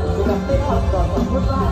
ผมจะทำได้ความต่อสมมติว่า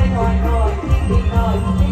อยคอยที่พี่อย